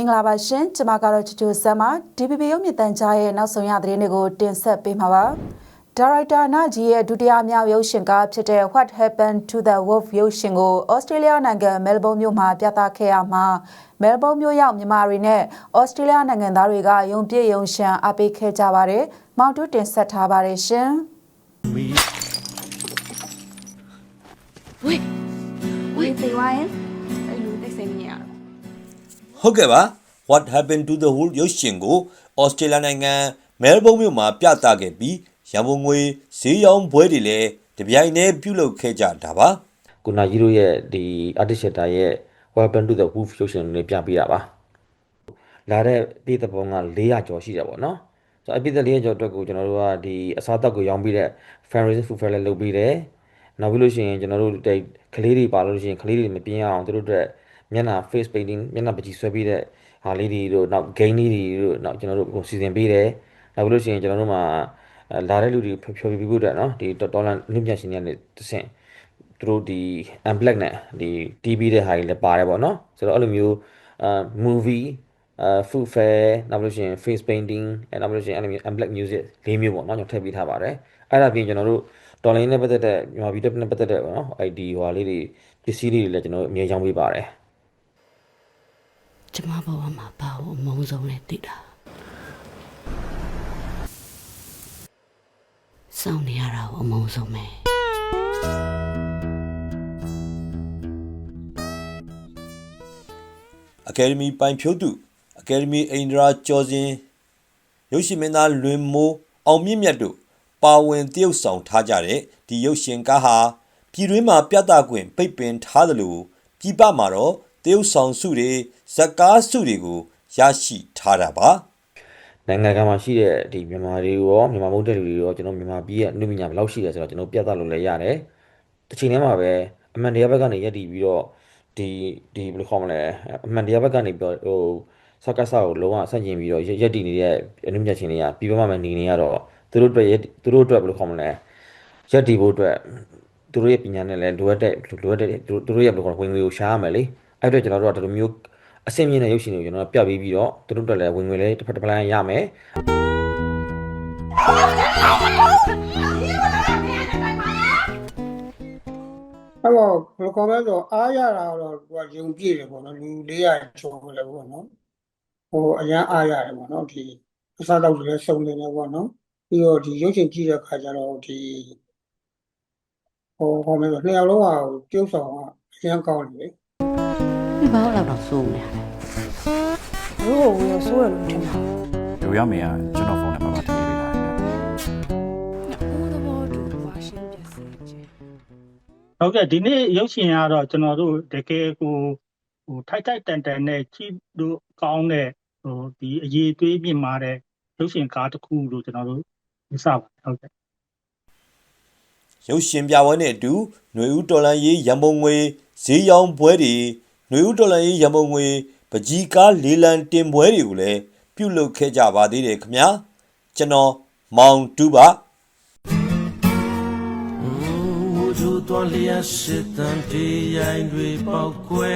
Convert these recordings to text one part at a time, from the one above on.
င်္ဂလာပါရှင်ကျမကတော့ချူချူဆမ်ပါ DPP ရုပ်မြင့်တန်ကြားရဲ့နောက်ဆုံးရသတင်းတွေကိုတင်ဆက်ပေးမှာပါဒါရိုက်တာနာဂျီရဲ့ဒုတိယမြောက်ရုပ်ရှင်ကားဖြစ်တဲ့ What Happened to the Wolf ရုပ်ရှင်ကိုဩစတြေးလျနိုင်ငံမဲလ်ဘုန်းမြို့မှာပြသခဲ့ရမှာမဲလ်ဘုန်းမြို့ရောက်မြန်မာတွေနဲ့ဩစတြေးလျနိုင်ငံသားတွေကယုံပြည့်ယုံရှံအားပေးခဲ့ကြပါတယ်။မောင်တူတင်ဆက်ထားပါတယ်ရှင်။ဝေးဝေးသေးဝိုင်း ဟုတ်ကဲ့ပါ What happened to the whole ရုပ်ရှင်ကိုဩစတြေးလျနိုင်ငံမဲလ်ဘုန်းမြို့မှာပြသခဲ့ပြီးရန်ကုန်ငွေဈေးရောင်းပွဲတွေလည်းတပြိုင်တည်းပြုလုပ်ခဲ့ကြတာပါကိုနာကြီးတို့ရဲ့ဒီ artist shatter ရဲ့ weapon to the wolf ရုပ်ရှင်လေးပြပေးတာပါလာတဲ့ပြည်သက်ပေါင်းက400ကျော်ရှိတယ်ပေါ့နော်ဆိုတော့အပြည်သက်400ကျော်အတွက်ကိုကျွန်တော်တို့ကဒီအစားအသောက်ကိုရောင်းပြီးတဲ့ fundraising food fair လည်းလုပ်ပြီးတယ်နောက်ပြီးလို့ရှိရင်ကျွန်တော်တို့ဒီကလေးတွေပါလို့ရှိရင်ကလေးတွေမပြင်းအောင်သူတို့အတွက် မျက်နှာ face painting မျက်နှာပကြီးဆွဲပြီးတဲ့ဟာလေးတွေတို့နောက် gain လေးတွေတို့နောက်ကျွန်တော်တို့ကိုစီစဉ်ပေးတယ်နောက်ပြီးလို့ရှိရင်ကျွန်တော်တို့မှာအဲလာတဲ့လူတွေဖျော်ဖြေပေးဖို့အတွက်နော်ဒီတော်လန်လူပြရှင်တွေကနေတဆင့်သူတို့ဒီ unblack နဲ့ဒီ TV တဲ့ဟာတွေလည်းပါတယ်ပေါ့နော်ဆိုတော့အဲ့လိုမျိုးအာ movie အာ food fair နောက်လို့ရှိရင် face painting အဲနောက်လို့ရှိရင်အဲ့လိုမျိုး unblack music လေးမျိုးပေါ့နော်ကျွန်တော်ထည့်ပေးထားပါတယ်အဲ့ဒါပြင်ကျွန်တော်တို့တော်လိုင်းနဲ့ပတ်သက်တဲ့မြန်မာပြည်နဲ့ပတ်သက်တဲ့ပေါ့နော် ID ဟွာလေးတွေပစ္စည်းလေးတွေလည်းကျွန်တော်တို့အမြဲရောင်းပေးပါတယ် ကျမဘဝမှာဘာလို့အမုန်းဆုံးလဲသိတာစောင့်နေရတာကိုအမုန်းဆုံးပဲအကယ်ဒမီပိုင်ဖြိုးသူအကယ်ဒမီအိန္ဒရာကျော်စင်ရုပ်ရှင်မင်းသားလွင်မိုးအောင်မြင့်မြတ်တို့ပါဝင်တရုပ်ဆောင်ထားကြတဲ့ဒီရုပ်ရှင်ကားဟာပြည်တွင်းမှာပြသခွင့်ပိတ်ပင်ထားသလိုပြည်ပမှာတော့ တရုပ်ဆောင်စုတွေဇက်ကားစုတွေကိုရရှိထားတာပါနိုင်ငံကမှာရှိတဲ့ဒီမြန်မာတွေရောမြန်မာမဟုတ်တဲ့လူတွေရောကျွန်တော်မြန်မာပြည်ရဲ့အနုပညာဘယ်လောက်ရှိလဲဆိုတော့ကျွန်တော်ပြသလို့လည်းရတယ်တစ်ချိန်တည်းမှာပဲအမှန်တရားဘက်ကနေယက်တည်ပြီးတော့ဒီဒီဘယ်လိုခေါ်မလဲအမှန်တရားဘက်ကနေပြီးတော့ဟိုစကားစားကိုလုံးဝဆန့်ကျင်ပြီးတော့ယက်တည်နေတဲ့အနုပညာရှင်တွေကပြီးပမှမနေနေရတော့သူတို့အတွက်ရက်သူတို့အတွက်ဘယ်လိုခေါ်မလဲယက်တည်ဖို့အတွက်သူတို့ရဲ့ပညာနဲ့လည်းလိုအပ်တဲ့လိုအပ်တဲ့သူတို့ရဲ့ဘယ်လိုခေါ်ဝင်ငွေကိုရှားရမယ်လေ အဲ့အတွက်ကျွန်တော်တို့ကဒီလိုမျိုးအဆင့်မြင့်တဲ့ရုပ်ရှင်တွေကိုကျွန်တော်တို့ပြပေးပြီးတော့သူတို့အတွက်လည်းဝင်ငွေလည်းတစ်ဖက်တစ်ဖက်ရမယ်အဲ့တော့ဘယ်လိုခေါ်မလဲဆိုတော့အားရတာတော့သူကယုံကြည်တယ်ပေါ့နော်လူ400ကျော်လည်းပေါ့နော်ဟိုအရန်အားရတယ်ပေါ့နော်ဒီအစားတောက်တွေလည်းစုံနေတယ်ပေါ့နော်ပြီးတော့ဒီရုပ်ရှင်ကြည့်တဲ့ခါကျတော့ဒီဟိုခေါ်မလဲဆိုနှစ်ယောက်လုံးကပြုတ်ဆောင်ကအရန်ကောင်းတယ်လေ ဒီဘာလို့တော့စိုးနေရလဲဘိုးကိုဝေဆိုးရလို့ထင်တာလူရမေကကျွန်တော်ဖုန်းနဲ့ပတ်ပတ်ထည့်ပေးထားတယ်ဟိုသဘောတူပါရှင်းပြစီခြင်းဟုတ်ကဲ့ဒီနေ့ရုပ်ရှင်ကတော့ကျွန်တော်တို့တကယ်ကိုဟိုထိုက်ထိုက်တန်တန်နဲ့ကြည့်လို့ကောင်းတဲ့ဟိုဒီအရေးသွေးမြင့်မာတဲ့ရုပ်ရှင်ကားတစ်ခုလို့ကျွန်တော်တို့ယူဆပါတယ်ဟုတ်ကဲ့ရုပ်ရှင်ပြပွဲနဲ့အတူຫນွေဦးတော်လန်ရေးရန်ပုံငွေဈေးရောင်းပွဲတွေ ຫນွေဦးတော်လန်ရေးရန်ပုံငွေပကြီးကားလေးလံတင်ပွဲတွေကိုလည်းပြုလုပ်ခဲ့ကြပါသေးတယ်ခင်ဗျာကျွန်တော်မောင်တူပါမူထူတော်လျက်စစ်တန်တေးရိုင်းတွေပေါက်ကွဲ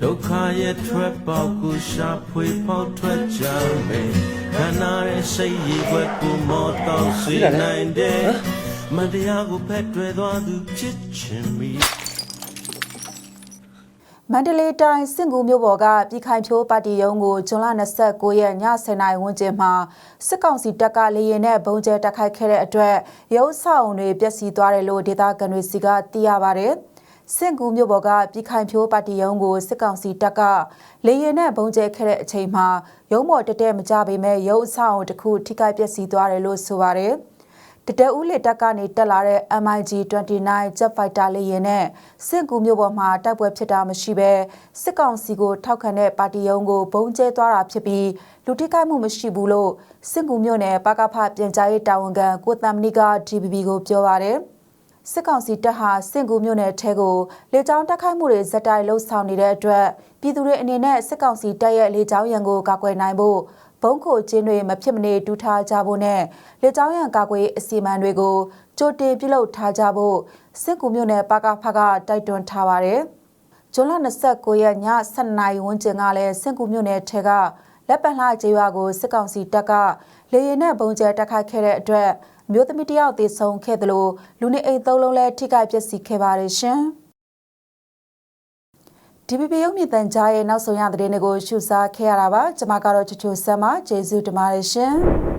ဒုက္ခရဲ့ထွက်ပေါက်ကိုရှာဖွေပေါက်ထွက်ကြမယ်ခန္ဓာရဲ့စိတ်ရည်ွက်ကိုမောတော့စေနိုင်တယ်မတရားကိုဖက်တွယ်သွားသူဖြစ်ချင်ပြီ မန္တလေးတိုင်းစင်ကူမြို့ပေါ်ကပြည်ခိုင်ဖြိုးပါတီရုံးကိုဇွန်လ29ရက်ည10:00နာရီဝန်းကျင်မှာစစ်ကောင်စီတပ်ကလေရင်နဲ့ဘုံကျဲတိုက်ခိုက်ခဲ့တဲ့အတွက်ရုပ်ဆောင်တွေပျက်စီးသွားတယ်လို့ဒေသခံတွေစီကသိရပါတယ်။စင်ကူမြို့ပေါ်ကပြည်ခိုင်ဖြိုးပါတီရုံးကိုစစ်ကောင်စီတပ်ကလေရင်နဲ့ဘုံကျဲခဲ့တဲ့အချိန်မှာရုံးပေါ်တက်တက်မကြပေမဲ့ရုပ်အဆောင်တစ်ခုထိခိုက်ပျက်စီးသွားတယ်လို့ဆိုပါတယ်။ တတဦးလက်တက်ကနေတက်လာတဲ့ MiG 29 Jet Fighter လေယာဉ်နဲ့စစ်ကူမျိုးပေါ်မှာတိုက်ပွဲဖြစ်တာမရှိဘဲစစ်ကောင်စီကိုထောက်ခံတဲ့ပါတီယုံကိုဘုံကျဲသွားတာဖြစ်ပြီးလူထိခိုက်မှုမရှိဘူးလို့စစ်ကူမျိုးနဲ့ပကဖပြန်ကြားရေးတာဝန်ခံကိုတမ်မနီက DBB ကိုပြောပါတယ်စစ်ကောင်စီတပ်ဟာစင်ကူမြို့နယ်ထဲကိုလေကြောင်းတက်ခိုက်မှုတွေဇက်တိုက်လှုပ်ဆောင်နေတဲ့အတွက်ပြည်သူတွေအနေနဲ့စစ်ကောင်စီတပ်ရဲ့လေကြောင်းရန်ကိုကာကွယ်နိုင်ဖို့ ဘုံခိုကျင်းတွေမဖြစ်မနေတူထားကြဖို့နဲ့လေကြောင်းရန်ကာကွယ်ရေးအစီအမံတွေကိုကြိုတင်ပြုလုပ်ထားကြဖို့စစ်ကူမြို့နယ်ပကဖကတိုက်တွန်းထားပါတယ်။ဇွန်လ29ရက်ည7:00နာရီဝန်းကျင်ကလည်းစင်ကူမြို့နယ်ထဲကလက်ပံလှကျေးရွာကိုစစ်ကောင်စီတပ်ကလေရင်နဲ့ပုံကျဲတက်ခိုက်ခဲ့တဲ့အတွက်အမျိုးသမီးတစ်ယောက်သေဆုံးခဲ့သလိုလူနေအိမ်သုံးလုံးလည်းထိခိုက်ပျက်စီးခဲ့ပါတယ်ရှင်။ DPP ရုပ်မြင့်တန်ကြားရဲ့နောက်ဆုံးရသတင်းတွေကိုရှုစားခဲ့ရတာပါကျွန်မကတော့ချူချူဆမ်းမကျေးဇူးတင်ပါတယ်ရှင်။